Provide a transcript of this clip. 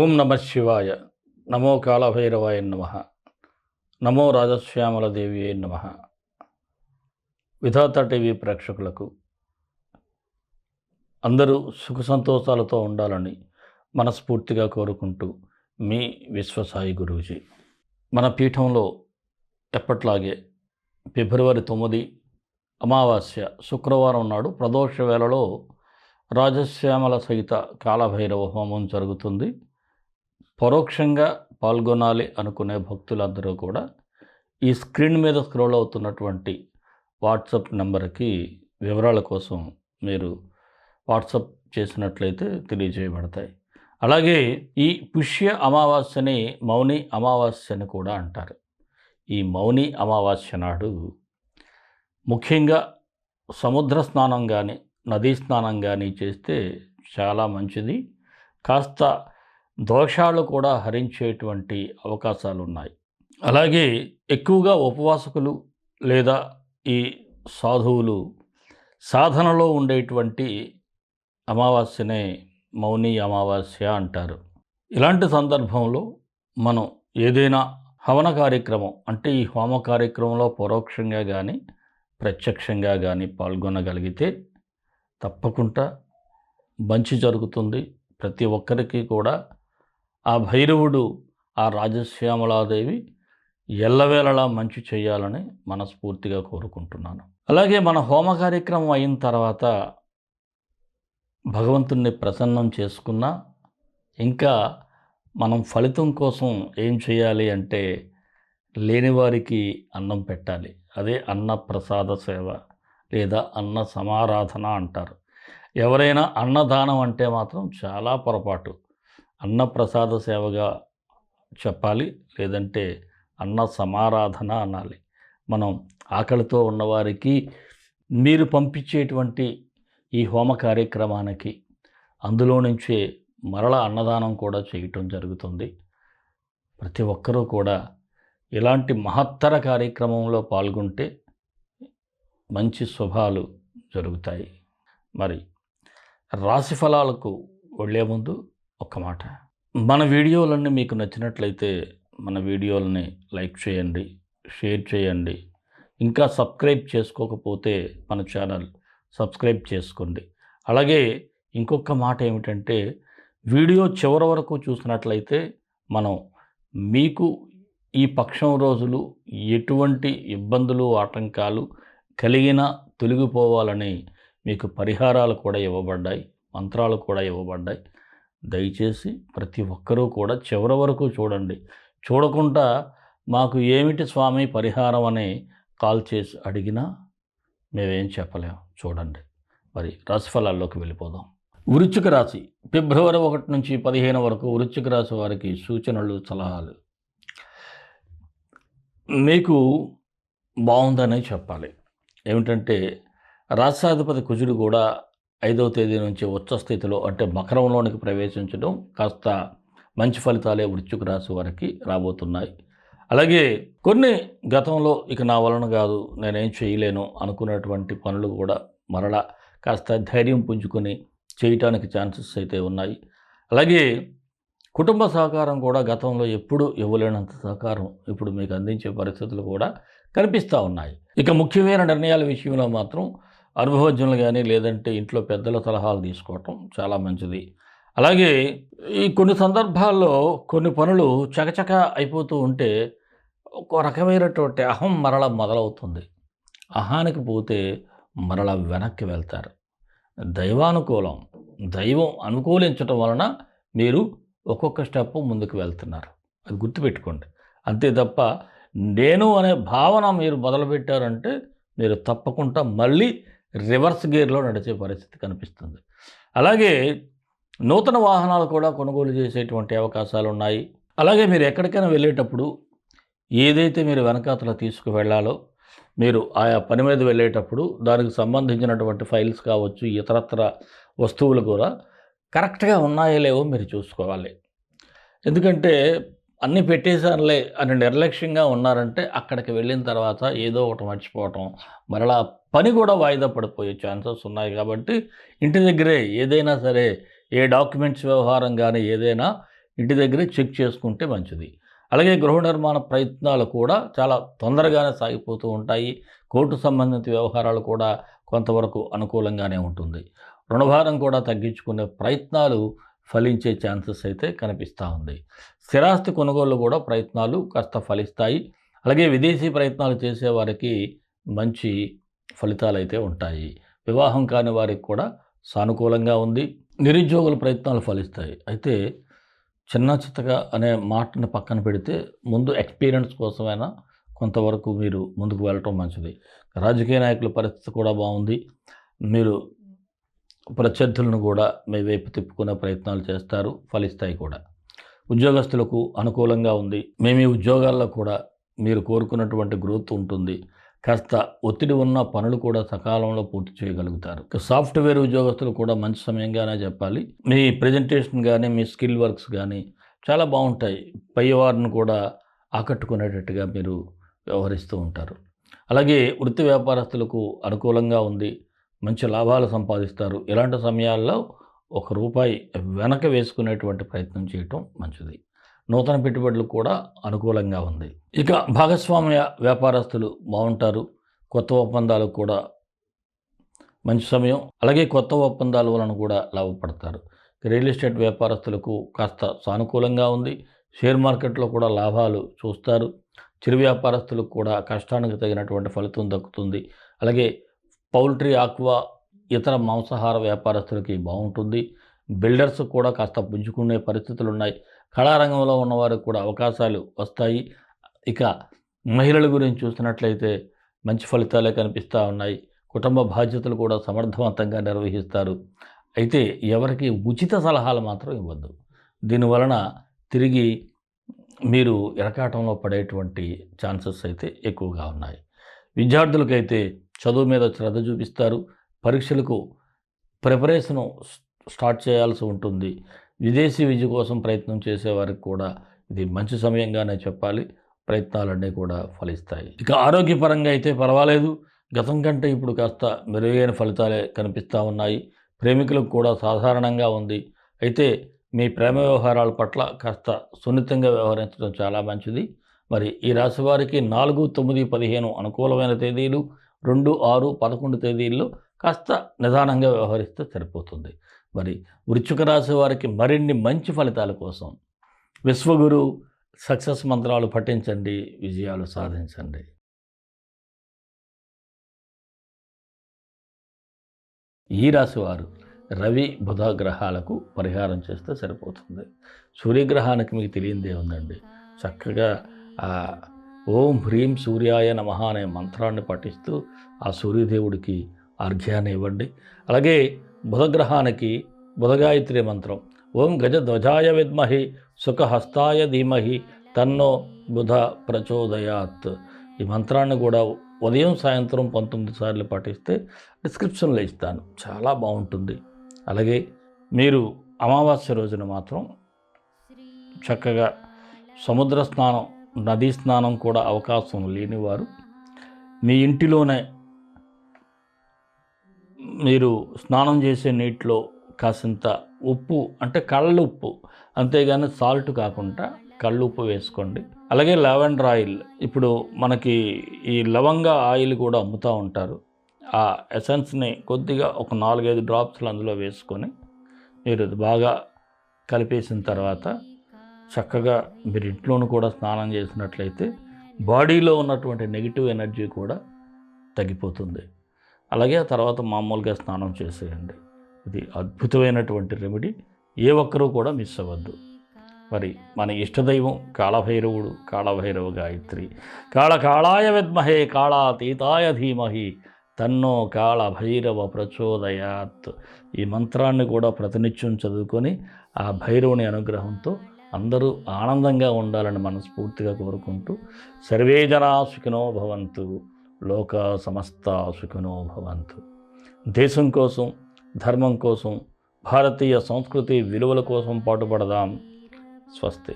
ఓం నమ శివాయ. నమో కాళభైరవాయ నమ. నమో రాజశ్యామల దేవి నమ. విధాత టీవీ ప్రేక్షకులకు అందరూ సుఖ సంతోషాలతో ఉండాలని మనస్ఫూర్తిగా కోరుకుంటూ మీ విశ్వసాయి గురూజీ. మన పీఠంలో ఎప్పట్లాగే ఫిబ్రవరి తొమ్మిది అమావాస్య శుక్రవారం నాడు ప్రదోష వేళలో రాజశ్యామల సహిత కాలభైరవ హోమం జరుగుతుంది. పరోక్షంగా పాల్గొనాలి అనుకునే భక్తులందరూ కూడా ఈ స్క్రీన్ మీద స్క్రోల్ అవుతున్నటువంటి వాట్సప్ నెంబర్కి వివరాల కోసం మీరు వాట్సాప్ చేసినట్లయితే తెలియజేయబడతాయి. అలాగే ఈ పుష్య అమావాస్యని మౌని అమావాస్య అని కూడా అంటారు. ఈ మౌని అమావాస్య నాడు ముఖ్యంగా సముద్ర స్నానం కానీ నదీ స్నానం కానీ చేస్తే చాలా మంచిది. కాస్త దోషాలు కూడా హరించేటువంటి అవకాశాలు ఉన్నాయి అలాగే ఎక్కువగా ఉపవాసకులు లేదా ఈ సాధువులు సాధనలో ఉండేటువంటి అమావాస్యనే మౌని అమావాస్య అంటారు. ఇలాంటి సందర్భంలో మనం ఏదైనా హవన కార్యక్రమం అంటే ఈ హోమ కార్యక్రమంలో పరోక్షంగా కానీ ప్రత్యక్షంగా కానీ పాల్గొనగలిగితే తప్పకుండా మంచి జరుగుతుంది. ప్రతి ఒక్కరికి కూడా ఆ భైరవుడు ఆ రాజశ్యామలాదేవి ఎల్లవేళలా మంచి చేయాలని మనస్ఫూర్తిగా కోరుకుంటున్నాను. అలాగే మన హోమ కార్యక్రమం అయిన తర్వాత భగవంతుణ్ణి ప్రసన్నం చేసుకున్నా ఇంకా మనం ఫలితం కోసం ఏం చేయాలి అంటే లేనివారికి అన్నం పెట్టాలి. అదే అన్న ప్రసాద సేవ లేదా అన్న సమారాధన అంటారు. ఎవరైనా అన్నదానం అంటే మాత్రం చాలా పొరపాటు. అన్న ప్రసాద సేవగా చెప్పాలి లేదంటే అన్న సమారాధన అనాలి. మనం ఆకలితో ఉన్నవారికి మీరు పంపించేటువంటి ఈ హోమ కార్యక్రమానికి అందులో నుంచే మరల అన్నదానం కూడా చేయటం జరుగుతుంది. ప్రతి ఒక్కరూ కూడా ఇలాంటి మహత్తర కార్యక్రమంలో పాల్గొంటే మంచి శుభాలు జరుగుతాయి. మరి రాశి ఫలాలకు వెళ్ళే ముందు ఒక్క మాట. మన వీడియోలన్నీ మీకు నచ్చినట్లయితే మన వీడియోలని లైక్ చేయండి షేర్ చేయండి. ఇంకా సబ్స్క్రైబ్ చేసుకోకపోతే మన ఛానల్ సబ్స్క్రైబ్ చేసుకోండి. అలాగే ఇంకొక మాట ఏమిటంటే వీడియో చివరి వరకు చూసినట్లయితే మనం మీకు ఈ పక్షం రోజులు ఎటువంటి ఇబ్బందులు ఆటంకాలు కలిగిన తొలగిపోవాలని మీకు పరిహారాలు కూడా ఇవ్వబడ్డాయి మంత్రాలు కూడా ఇవ్వబడ్డాయి. దయచేసి ప్రతి ఒక్కరూ కూడా చివరి వరకు చూడండి. చూడకుండా మాకు ఏమిటి స్వామి పరిహారం అని కాల్ చేసి అడిగినా మేమేం చెప్పలేం. చూడండి. మరి రాశిఫలాల్లోకి వెళ్ళిపోదాం. వృశ్చిక రాశి. ఫిబ్రవరి ఒకటి నుంచి పదిహేను వరకు వృశ్చిక రాశి వారికి సూచనలు సలహాలు. మీకు బాగుందనే చెప్పాలి. ఏమిటంటే రాష్ట్రాధిపతి కుజుడు కూడా ఐదవ తేదీ నుంచి ఉచ్చ స్థితిలో అంటే మకరంలోనికి ప్రవేశించడం కాస్త మంచి ఫలితాలే వృశ్చిక రాశి వారికి రాబోతున్నాయి. అలాగే కొన్ని గతంలో ఇక నా వలన కాదు నేనేం చేయలేను అనుకున్నటువంటి పనులు కూడా మరలా కాస్త ధైర్యం పుంజుకొని చేయటానికి ఛాన్సెస్ అయితే ఉన్నాయి. అలాగే కుటుంబ సహకారం కూడా గతంలో ఎప్పుడు ఇవ్వలేనంత సహకారం ఇప్పుడు మీకు అందించే పరిస్థితులు కూడా కనిపిస్తూ ఉన్నాయి. ఇక ముఖ్యమైన నిర్ణయాల విషయంలో మాత్రం అనుభవజ్ఞులు కానీ లేదంటే ఇంట్లో పెద్దల సలహాలు తీసుకోవటం చాలా మంచిది. అలాగే ఈ కొన్ని సందర్భాల్లో కొన్ని పనులు చకచక అయిపోతూ ఉంటే ఒక రకమైనటువంటి అహం మరల మొదలవుతుంది. అహానికి పోతే మరల వెనక్కి వెళ్తారు. దైవానుకూలం దైవం అనుకూలించటం వలన మీరు ఒక్కొక్క స్టెప్ ముందుకు వెళ్తున్నారు. అది గుర్తుపెట్టుకోండి. అంతే తప్ప నేను అనే భావన మీరు మొదలుపెట్టారంటే మీరు తప్పకుండా మళ్ళీ రివర్స్ గేర్లో నడిచే పరిస్థితి కనిపిస్తుంది. అలాగే నూతన వాహనాలు కూడా కొనుగోలు చేసేటువంటి అవకాశాలు ఉన్నాయి. అలాగే మీరు ఎక్కడికైనా వెళ్ళేటప్పుడు ఏదైతే మీరు వెనకాతల తీసుకువెళ్ళాలో మీరు ఆయా పని మీద వెళ్ళేటప్పుడు దానికి సంబంధించినటువంటి ఫైల్స్ కావచ్చు ఇతరత్ర వస్తువులు కూడా కరెక్ట్గా ఉన్నాయో లేవో మీరు చూసుకోవాలి. ఎందుకంటే అన్నీ పెట్టేశారులే అని నిర్లక్ష్యంగా ఉన్నారంటే అక్కడికి వెళ్ళిన తర్వాత ఏదో ఒకటి మర్చిపోవటం. మరలా పని కూడా వాయిదా పడిపోయే ఛాన్సెస్ ఉన్నాయి కాబట్టి ఇంటి దగ్గరే ఏదైనా సరే ఏ డాక్యుమెంట్స్ వ్యవహారం కానీ ఏదైనా ఇంటి దగ్గరే చెక్ చేసుకుంటే మంచిది. అలాగే గృహ నిర్మాణ ప్రయత్నాలు కూడా చాలా తొందరగానే సాగిపోతూ ఉంటాయి. కోర్టు సంబంధిత వ్యవహారాలు కూడా కొంతవరకు అనుకూలంగానే ఉంటుంది. రుణభారం కూడా తగ్గించుకునే ప్రయత్నాలు ఫలించే ఛాన్సెస్ అయితే కనిపిస్తూ ఉంది. స్థిరాస్తి కొనుగోలు కూడా ప్రయత్నాలు కాస్త ఫలిస్తాయి. అలాగే విదేశీ ప్రయత్నాలు చేసే వారికి మంచి ఫలితాలు అయితే ఉంటాయి. వివాహం కాని వారికి కూడా సానుకూలంగా ఉంది. నిరుద్యోగుల ప్రయత్నాలు ఫలిస్తాయి. అయితే చిన్న చిత్తగా అనే మాటని పక్కన పెడితే ముందు ఎక్స్పీరియన్స్ కోసమైనా కొంతవరకు మీరు ముందుకు వెళ్ళటం మంచిది. రాజకీయ నాయకుల పరిస్థితి కూడా బాగుంది. మీరు ప్రత్యర్థులను కూడా మీ వైపు తిప్పుకునే ప్రయత్నాలు చేస్తారు ఫలిస్తాయి కూడా. ఉద్యోగస్తులకు అనుకూలంగా ఉంది. మేము ఉద్యోగాల్లో కూడా మీరు కోరుకున్నటువంటి గ్రోత్ ఉంటుంది. కాస్త ఒత్తిడి ఉన్న పనులు కూడా సకాలంలో పూర్తి చేయగలుగుతారు. సాఫ్ట్వేర్ ఉద్యోగస్తులు కూడా మంచి సమయంగానే చెప్పాలి. మీ ప్రజెంటేషన్ కానీ మీ స్కిల్ వర్క్స్ కానీ చాలా బాగుంటాయి. పై వారిని కూడా ఆకట్టుకునేటట్టుగా మీరు వ్యవహరిస్తూ ఉంటారు. అలాగే వృత్తి వ్యాపారస్తులకు అనుకూలంగా ఉంది. మంచి లాభాలు సంపాదిస్తారు. ఇలాంటి సమయాల్లో ఒక రూపాయి వెనక వేసుకునేటువంటి ప్రయత్నం చేయటం మంచిది. నూతన పెట్టుబడులు కూడా అనుకూలంగా ఉంది. ఇక భాగస్వామ్య వ్యాపారస్తులు బాగుంటారు. కొత్త ఒప్పందాలు కూడా మంచి సమయం. అలాగే కొత్త ఒప్పందాల వలన కూడా లాభపడతారు. రియల్ ఎస్టేట్ వ్యాపారస్తులకు కాస్త సానుకూలంగా ఉంది. షేర్ మార్కెట్లో కూడా లాభాలు చూస్తారు. చిరు వ్యాపారస్తులకు కూడా కష్టానికి తగినటువంటి ఫలితం దక్కుతుంది. అలాగే పౌల్ట్రీ ఆక్వా ఇతర మాంసాహార వ్యాపారస్తులకి బాగుంటుంది. బిల్డర్స్ కూడా కాస్త పుంజుకునే పరిస్థితులు ఉన్నాయి కళారంగంలో ఉన్నవారికి కూడా అవకాశాలు వస్తాయి. ఇక మహిళల గురించి చూసినట్లయితే మంచి ఫలితాలే కనిపిస్తూ ఉన్నాయి. కుటుంబ బాధ్యతలు కూడా సమర్థవంతంగా నిర్వహిస్తారు. అయితే ఎవరికి ఉచిత సలహాలు మాత్రం ఇవ్వద్దు. దీనివలన తిరిగి మీరు ఎరకాటంలో పడేటువంటి ఛాన్సెస్ అయితే ఎక్కువగా ఉన్నాయి. విద్యార్థులకైతే చదువు మీద శ్రద్ధ చూపిస్తారు. పరీక్షలకు ప్రిపరేషను స్టార్ట్ చేయాల్సి ఉంటుంది. విదేశీ విద్య కోసం ప్రయత్నం చేసేవారికి కూడా ఇది మంచి సమయంగానే చెప్పాలి. ప్రయత్నాలన్నీ కూడా ఫలిస్తాయి. ఇక ఆరోగ్యపరంగా అయితే పర్వాలేదు. గతం కంటే ఇప్పుడు కాస్త మెరుగైన ఫలితాలే కనిపిస్తూ ఉన్నాయి. ప్రేమికులకు కూడా సాధారణంగా ఉంది. అయితే మీ ప్రేమ వ్యవహారాల పట్ల కాస్త సున్నితంగా వ్యవహరించడం చాలా మంచిది. మరి ఈ రాశి వారికి నాలుగు తొమ్మిది పదిహేను అనుకూలమైన తేదీలు రెండు ఆరు పదకొండు తేదీల్లో కాస్త నిదానంగా వ్యవహరిస్తే సరిపోతుంది. మరి వృశ్చిక రాశి వారికి మరిన్ని మంచి ఫలితాల కోసం విశ్వగురు సక్సెస్ మంత్రాలు పఠించండి విజయాలు సాధించండి. ఈ రాశి వారు రవి బుధ గ్రహాలకు పరిహారం చేస్తే సరిపోతుంది. సూర్యగ్రహానికి మీకు తెలియందే ఉందండి. చక్కగా ఓం హ్రీం సూర్యాయ నమ అనే మంత్రాన్ని పఠిస్తూ ఆ సూర్యదేవుడికి అర్ఘ్యాన్ని ఇవ్వండి. అలాగే బుధగ్రహానికి బుధగాయత్రి మంత్రం ఓం గజ ధ్వజాయ విద్మహి సుఖహస్తాయ ధీమహి తన్నో బుధ ప్రచోదయాత్. ఈ మంత్రాన్ని కూడా ఉదయం సాయంత్రం పంతొమ్మిది సార్లు పాటిస్తే డిస్క్రిప్షన్లో ఇస్తాను. చాలా బాగుంటుంది. అలాగే మీరు అమావాస్య రోజున మాత్రం చక్కగా సముద్ర స్నానం నదీ స్నానం కూడా అవకాశం లేనివారు మీ ఇంటిలోనే మీరు స్నానం చేసే నీటిలో కాసింత ఉప్పు అంటే కళ్ళ ఉప్పు అంతేగాని సాల్ట్ కాకుండా కళ్ళు ఉప్పు వేసుకోండి. అలాగే లెవెండర్ ఆయిల్ ఇప్పుడు మనకి ఈ లవంగ ఆయిల్ కూడా అమ్ముతూ ఉంటారు. ఆ ఎసెన్స్ని కొద్దిగా ఒక నాలుగైదు డ్రాప్స్లు అందులో వేసుకొని మీరు బాగా కలిపేసిన తర్వాత చక్కగా మీరు ఇంట్లోనూ కూడా స్నానం చేసినట్లయితే బాడీలో ఉన్నటువంటి నెగిటివ్ ఎనర్జీ కూడా తగ్గిపోతుంది. అలాగే ఆ తర్వాత మామూలుగా స్నానం చేసేయండి. ఇది అద్భుతమైనటువంటి రెమెడీ. ఏ ఒక్కరూ కూడా మిస్ అవ్వద్దు. మరి మన ఇష్టదైవం కాళభైరవుడు కాళభైరవ గాయత్రి. కాళ కాళాయ విద్మహే కాళాతీతాయ ధీమహి తన్నో కాళ భైరవ ప్రచోదయాత్. ఈ మంత్రాన్ని కూడా ప్రతినిత్యం చదువుకొని ఆ భైరవుని అనుగ్రహంతో అందరూ ఆనందంగా ఉండాలని మనస్ఫూర్తిగా కోరుకుంటూ సర్వే జనా సుఖినో భవంతు లోక సమస్త సుఖినో భవంతు. దేశం కోసం ధర్మం కోసం భారతీయ సంస్కృతి విలువల కోసం పాటుపడదాం. స్వస్తి.